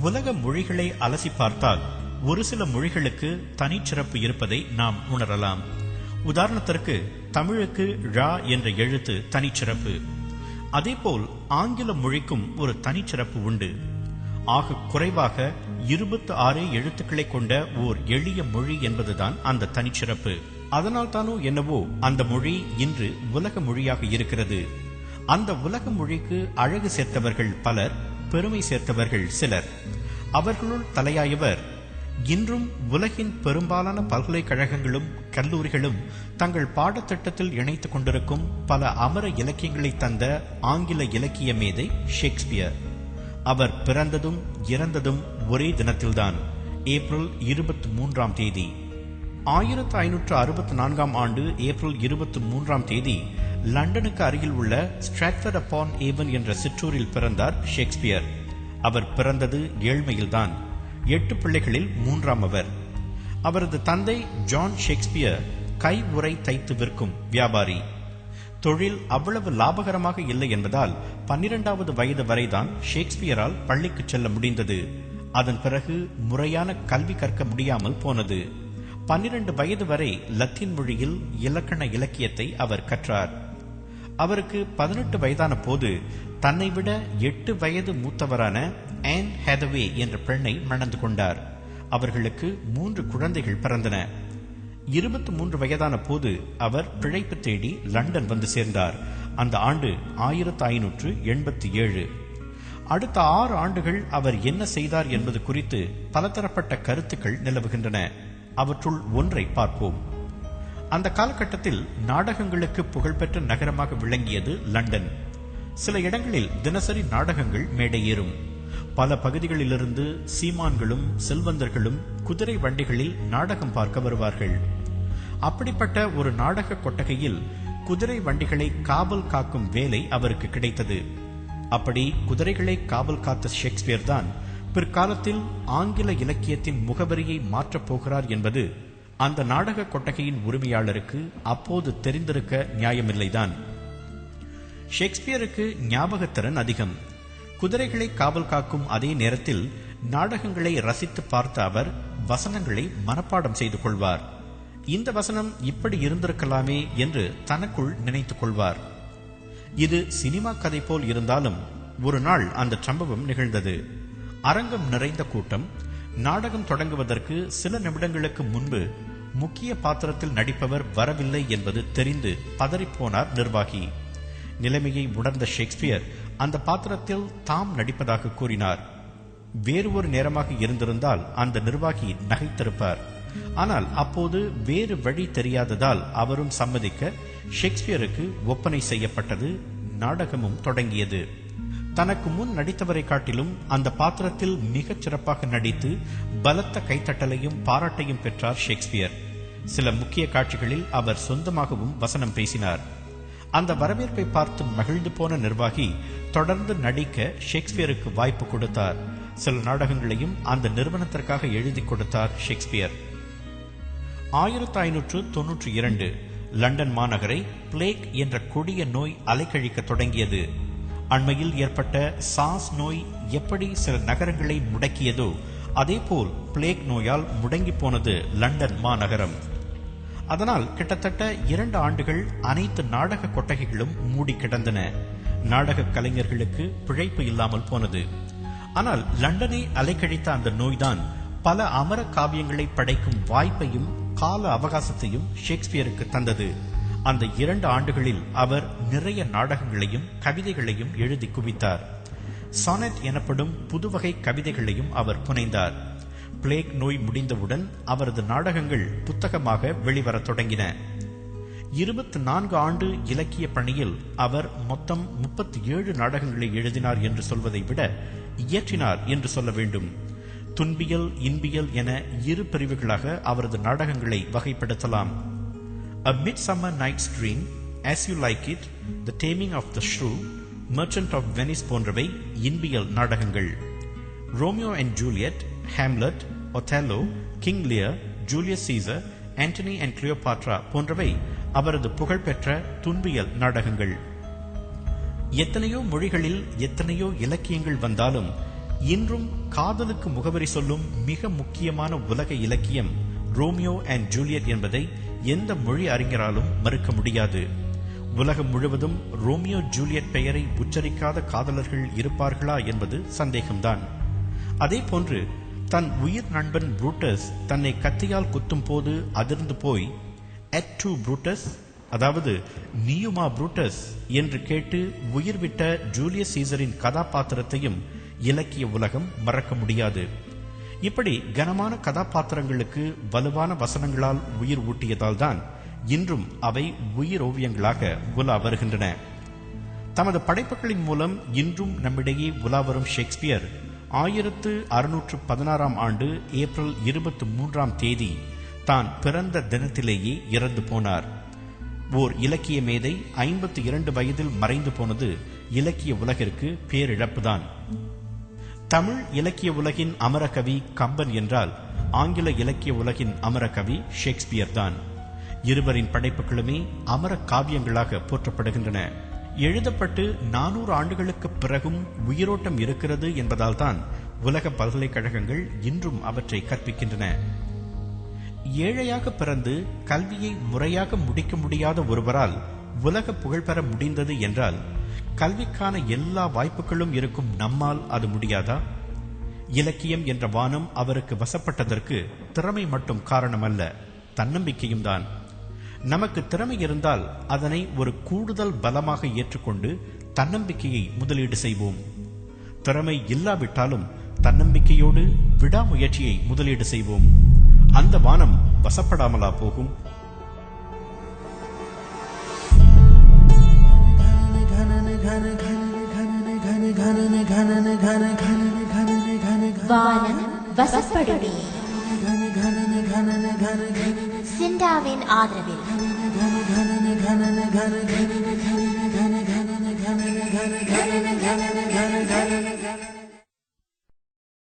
உலக மொழிகளை அலசி பார்த்தால் ஒரு சில மொழிகளுக்கு தனிச்சிறப்பு இருப்பதை நாம் உணரலாம். உதாரணத்திற்கு தமிழுக்கு ழா என்ற எழுத்து தனிச்சிறப்பு. அதேபோல் ஆங்கில மொழிக்கும் ஒரு தனிச்சிறப்பு உண்டு. ஆக குறைவாக இருபத்தி ஆறு எழுத்துக்களை கொண்ட ஓர் எளிய மொழி என்பதுதான் அந்த தனிச்சிறப்பு. அதனால் தானோ என்னவோ அந்த மொழி இன்று உலக மொழியாக இருக்கிறது. அந்த உலக மொழிக்கு அழகு சேர்த்தவர்கள் பலர் பெருமை சேர்த்தவர்கள் சிலர். அவர்களுள் தலையாயவர். இன்றும் உலகின் பெரும்பாலான பல்கலைக்கழகங்களும் கல்லூரிகளும் தங்கள் பாடத்திட்டத்தில் இணைத்துக் கொண்டிருக்கும் பல அமர இலக்கியங்களை தந்த ஆங்கில இலக்கிய மேதை ஷேக்ஸ்பியர். அவர் பிறந்ததும் இறந்ததும் ஒரே தினத்தில்தான் ஏப்ரல் இருபத்தி மூன்றாம் தேதி. ஆயிரத்து ஐநூற்று அறுபத்தி நான்காம் ஆண்டு ஏப்ரல் இருபத்தி மூன்றாம் தேதி லண்டனுக்கு அருகில் உள்ள ஸ்ட்ராட்ஃபர்ட் அப்பான் ஏவன் என்ற சிற்றூரில் பிறந்தார் ஷேக்ஸ்பியர். அவர் பிறந்தது ஏழ்மையில்தான். எட்டு பிள்ளைகளில் மூன்றாம் அவர். அவரது தந்தை ஜான் ஷேக்ஸ்பியர் கை உரை தைத்து விற்கும் வியாபாரி. தொழில் அவ்வளவு லாபகரமாக இல்லை என்பதால் பன்னிரண்டாவது வயது வரைதான் ஷேக்ஸ்பியரால் பள்ளிக்கு செல்ல முடிந்தது. அதன் பிறகு முறையான கல்வி கற்க முடியாமல் போனது. பன்னிரண்டு வயது வரை லத்தீன் மொழியில் இலக்கண இலக்கியத்தை அவர் கற்றார். அவருக்கு பதினெட்டு வயதான போது தன்னை விட எட்டு வயது மூத்தவரான ஆன் ஹேதவே என்ற பெண்ணை மணந்து கொண்டார். அவர்களுக்கு மூன்று குழந்தைகள் பிறந்தன. இருபத்தி மூன்று வயதான போது அவர் பிழைப்பு தேடி லண்டன் வந்து சேர்ந்தார். அந்த ஆண்டு ஆயிரத்து ஐநூற்று எண்பத்தி ஏழு. அடுத்த ஆறு ஆண்டுகள் அவர் என்ன செய்தார் என்பது குறித்து பலதரப்பட்ட கருத்துக்கள் நிலவுகின்றன. அவற்றுள் ஒன்றை பார்ப்போம். அந்த காலகட்டத்தில் நாடகங்களுக்கு புகழ்பெற்ற நகரமாக விளங்கியது லண்டன். சில இடங்களில் தினசரி நாடகங்கள் மேடையேறும். பல பகுதிகளிலிருந்து சீமான்களும் செல்வந்தர்களும் குதிரை வண்டிகளில் நாடகம் பார்க்க வருவார்கள். அப்படிப்பட்ட ஒரு நாடக கொட்டகையில் குதிரை வண்டிகளை காவல் காக்கும் வேலை அவருக்கு கிடைத்தது. அப்படி குதிரைகளை காவல் காத்த ஷேக்ஸ்பியர் தான் பிற்காலத்தில் ஆங்கில இலக்கியத்தின் முகவரியை மாற்றப் போகிறார் என்பது அந்த நாடக கொட்டகையின் உரிமையாளருக்கு அப்போது தெரிந்திருக்க நியாயமில்லைதான். ஷேக்ஸ்பியருக்கு ஞாபகத்திறன் அதிகம். குதிரைகளை காவல் காக்கும் அதே நேரத்தில் நாடகங்களை ரசித்து பார்த்த அவர் வசனங்களை மனப்பாடம் செய்து கொள்வார். இந்த வசனம் இப்படி இருந்திருக்கலாமே என்று தனக்குள் நினைத்துக் கொள்வார். இது சினிமா கதை போல் இருந்தாலும் ஒரு நாள் அந்த சம்பவம் நிகழ்ந்தது. அரங்கம் நிறைந்த கூட்டம் நாடகம் தொடங்குவதற்கு சில நிமிடங்களுக்கு முன்பு முக்கிய பாத்திரத்தில் நடிப்பவர் வரவில்லை என்பது தெரிந்து பதறிப்போனார் நிர்வாகி. நிலைமையை உணர்ந்த ஷேக்ஸ்பியர் அந்த பாத்திரத்தில் தாம் நடிப்பதாக கூறினார். வேறு ஒரு நேரமாக இருந்திருந்தால் அந்த நிர்வாகி நகைத்திருப்பார். ஆனால் அப்போது வேறு வழி தெரியாததால் அவரும் சம்மதிக்க ஷேக்ஸ்பியருக்கு ஒப்பனை செய்யப்பட்டது நாடகமும் தொடங்கியது. தனக்கு முன் நடித்தவரை காட்டிலும் அந்த பாத்திரத்தில் மிகச் சிறப்பாக நடித்து பலத்த கைத்தட்டலையும் பாராட்டையும் பெற்றார் ஷேக்ஸ்பியர். சில முக்கிய காட்சிகளில் அவர் சொந்தமாகவும் வசனம் பேசினார். அந்த வரவேற்பை பார்த்து மகிழ்ந்து போன நிர்வாகி தொடர்ந்து நடிக்க ஷேக்ஸ்பியருக்கு வாய்ப்பு கொடுத்தார். சில நாடகங்களையும் அந்த நிறுவனத்திற்காக எழுதி கொடுத்தார் ஷேக்ஸ்பியர். ஆயிரத்தி ஐநூற்று தொன்னூற்றி இரண்டு லண்டன் மாநகரை பிளேக் என்ற கொடிய நோய் அலைக்கழிக்க தொடங்கியது. அண்மையில் ஏற்பட்ட சாஸ் நோய் எப்படி சில நகரங்களை முடக்கியதோ அதேபோல் பிளேக் நோயால் முடங்கி போனது லண்டன் மாநகரம். அதனால் கிட்டத்தட்ட இரண்டு ஆண்டுகள் அனைத்து நாடக கொட்டகைகளும் மூடி கிடந்தன. நாடக கலைஞர்களுக்கு பிழைப்பு இல்லாமல் போனது. ஆனால் லண்டனை அலைக்கழித்த அந்த நோய்தான் பல அமர காவியங்களை படைக்கும் வாய்ப்பையும் கால அவகாசத்தையும் ஷேக்ஸ்பியருக்கு தந்தது. அந்த இரண்டு ஆண்டுகளில் அவர் நிறைய நாடகங்களையும் கவிதைகளையும் எழுதி குவித்தார். சானட் எனப்படும் புதுவகை கவிதைகளையும் அவர் புனைந்தார். பிளேக் நோய் முடிந்தவுடன் அவரது நாடகங்கள் புத்தகமாக வெளிவரத் தொடங்கின. இருபத்தி நான்கு ஆண்டு இலக்கிய பணியில் அவர் மொத்தம் முப்பத்தி ஏழு நாடகங்களை எழுதினார் என்று சொல்வதை விட இயற்றினார் என்று சொல்ல வேண்டும். துன்பியல் இன்பியல் என இரு பிரிவுகளாக அவரது நாடகங்களை வகைப்படுத்தலாம். A Midsummer Night's Dream, As You Like It, The Taming of the Shrew, Merchant of Venice போன்றவை இன்பியல் நாடகங்கள். Romeo and Juliet Hamlet Othello King Lear Julius Caesar Antony and Cleopatra போன்றவை அவரது புகழ்பெற்ற துன்பியல் நாடகங்கள். எத்தனையோ மொழிகளில் எத்தனையோ இலக்கியங்கள் வந்தாலும் இன்றும் காதலுக்கு முகவரி சொல்லும் மிக முக்கியமான உலக இலக்கியம் ரோமியோ அண்ட் ஜூலியட் என்பதை எந்த மொழி அறிஞராலும் மறுக்க முடியாது. உலகம் முழுவதும் ரோமியோ ஜூலியட் பெயரை உச்சரிக்காத காதலர்கள் இருப்பார்களா என்பது சந்தேகம்தான். அதே போன்று தன் உயிர் நண்பன் புரூட்டஸ் தன்னை கத்தியால் குத்தும் போது அதிர்ந்து போய் அட் டு புரூட்டஸ் அதாவது நியுமா புரூட்டஸ் என்று கேட்டு உயிர் விட்ட ஜூலியஸ் சீசரின் கதாபாத்திரத்தையும் இலக்கிய உலகம் மறக்க முடியாது. இப்படி கனமான கதாபாத்திரங்களுக்கு வலுவான வசனங்களால் உயிர் ஊட்டியதால் தான் இன்றும் அவை உயிர் ஓவியங்களாக உலா வருகின்றன. தமது படைப்புகளின் மூலம் இன்றும் நம்மிடையே உலா வரும் ஷேக்ஸ்பியர் ஆயிரத்து அறுநூற்று பதினாறாம் ஆண்டு ஏப்ரல் இருபத்தி மூன்றாம் தேதி தான் பிறந்த தினத்திலேயே இறந்து போனார். ஓர் இலக்கிய மேதை ஐம்பத்தி இரண்டு வயதில் மறைந்து போனது இலக்கிய உலகிற்கு பேரிழப்புதான். தமிழ் இலக்கிய உலகின் அமரகவி கம்பன் என்றால் ஆங்கில இலக்கிய உலகின் அமரகவி ஷேக்ஸ்பியர் தான். இருவரின் படைப்புகளுமே அமர காவியங்களாக போற்றப்படுகின்றன. எழுதப்பட்டு நானூறு ஆண்டுகளுக்கு பிறகும் உயிரோட்டம் இருக்கிறது என்பதால் தான் உலக பல்கலைக்கழகங்கள் இன்றும் அவற்றை கற்பிக்கின்றன. ஏழையாக பிறந்து கல்வியை முறையாக முடிக்க முடியாத ஒருவரால் உலக புகழ் பெற முடிந்தது என்றால் கல்விக்கான எல்லா வாய்ப்புகளும் இருக்கும் நம்மால் அது முடியாதா? இலக்கியம் என்ற வானம் அவருக்கு வசப்பட்டதற்கு திறமை மட்டும் காரணமல்ல தன்னம்பிக்கையும் தான். நமக்கு திறமை இருந்தால் அதனை ஒரு கூடுதல் பலமாக ஏற்றுக்கொண்டு தன்னம்பிக்கையை முதலீடு செய்வோம். திறமை இல்லாவிட்டாலும் தன்னம்பிக்கையோடு விடாமுயற்சியை முதலீடு செய்வோம். அந்த வானம் வசப்படாமலா போகும்? வானம் வசப்படுமே சிண்டாவின் ஆதரவில் Gana, gana,